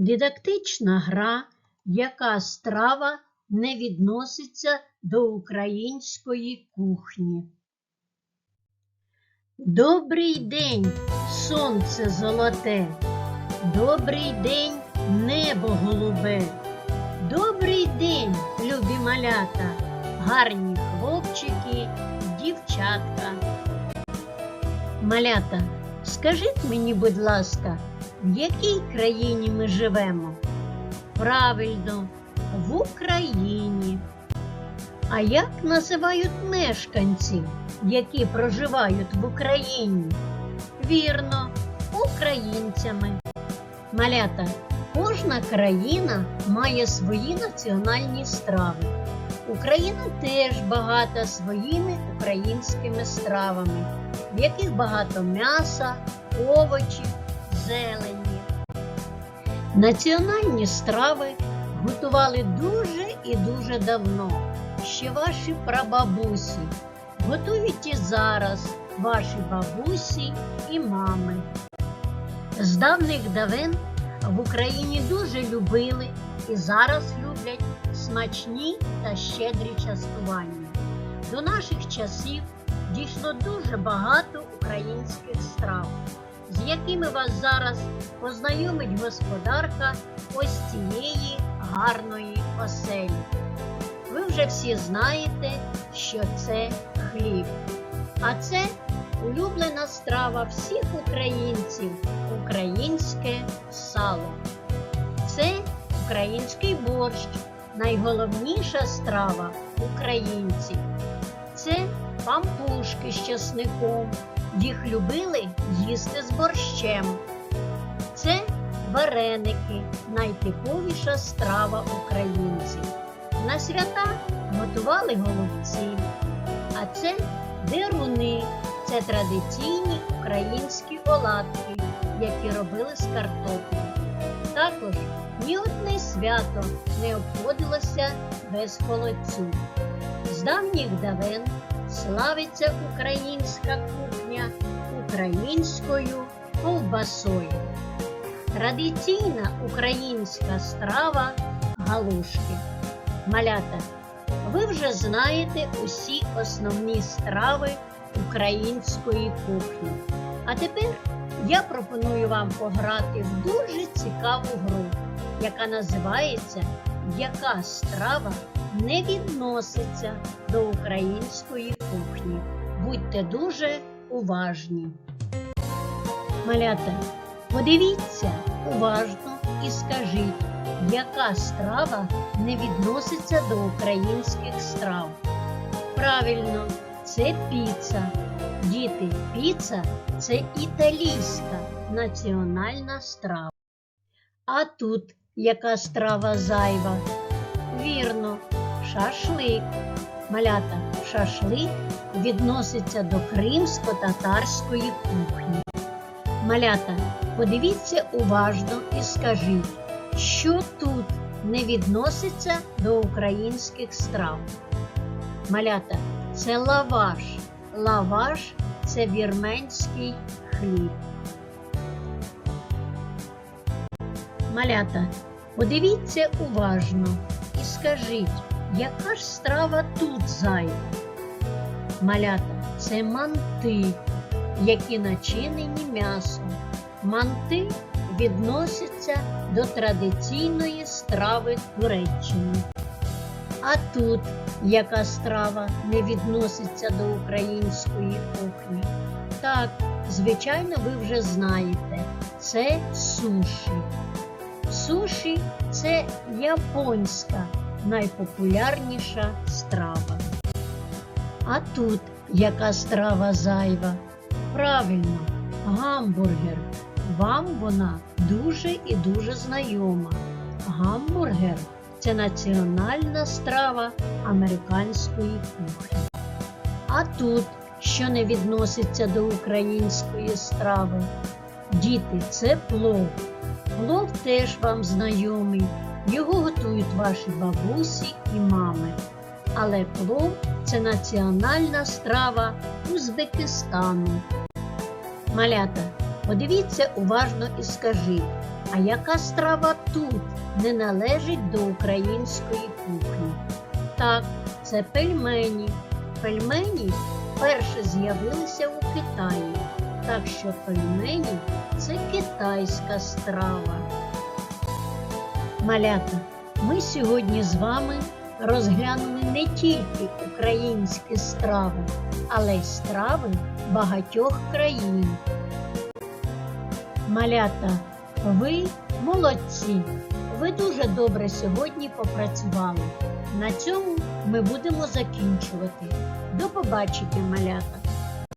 Дидактична гра, яка страва не відноситься до української кухні. Добрий день, сонце золоте, добрий день, небо голубе. Добрий день, любі малята, гарні хлопчики, дівчатка. Малята, скажіть мені, будь ласка, в якій країні ми живемо? Правильно, в Україні. А як називають мешканців, які проживають в Україні? Вірно, українцями. Малята, кожна країна має свої національні страви. Україна теж багата своїми українськими стравами, в яких багато м'яса, овочів, зелені. Національні страви готували дуже і дуже давно. Ще ваші прабабусі. Готують і зараз ваші бабусі і мами. З давних давен в Україні дуже любили і зараз люблять смачні та щедрі частування. До наших часів дійшло дуже багато українських страв, з якими вас зараз познайомить господарка ось цієї гарної оселі. Ви вже всі знаєте, що це хліб. А це улюблена страва всіх українців українське сало. Це український борщ, найголовніша страва українців. Це пампушки з часником. Їх любили їсти з борщем. Це вареники, найтиповіша страва українців. На свята готували голубці, а це деруни, це традиційні українські оладки, які робили з картоплі. Також ні одне свято не обходилося без холодцю. З давніх давен славиться українська кухня українською ковбасою. Традиційна українська страва галушки. Малята, ви вже знаєте усі основні страви української кухні. А тепер я пропоную вам пограти в дуже цікаву гру, яка називається Яка страва не відноситься до української кухні. Будьте дуже уважні. Малята, подивіться уважно і скажіть, яка страва не відноситься до українських страв? Правильно, це піца. Діти, піца це італійська національна страва. А тут яка страва зайва? Вірно, шашлик. Малята, шашлик відноситься до кримсько-татарської кухні. Малята, подивіться уважно і скажіть, що тут не відноситься до українських страв. Малята, це лаваш. Лаваш це вірменський хліб. Малята, подивіться уважно і скажіть, яка ж страва тут зайва? Малята, це манти, які начинені м'ясом. Манти відносяться до традиційної страви Туреччини. А тут яка страва не відноситься до української кухні? Так, звичайно, ви вже знаєте, це суші. Суші це японська найпопулярніша страва. А тут яка страва зайва? Правильно, гамбургер. Вам вона дуже і дуже знайома. Гамбургер це національна страва американської кухні. А тут, що не відноситься до української страви, діти, це плов. Плов теж вам знайомий. Його готують ваші бабусі і мами. Але плов це національна страва Узбекистану. Малята, подивіться уважно і скажіть, А яка страва тут не належить до української кухні? Так, це пельмені. Пельмені вперше з'явилися у Китаї, так що пельмені це китайська страва. Малята, ми сьогодні з вами розглянули не тільки українські страви, але й страви багатьох країн. Малята, ви молодці! Ви дуже добре сьогодні попрацювали. На цьому ми будемо закінчувати. До побачення, малята!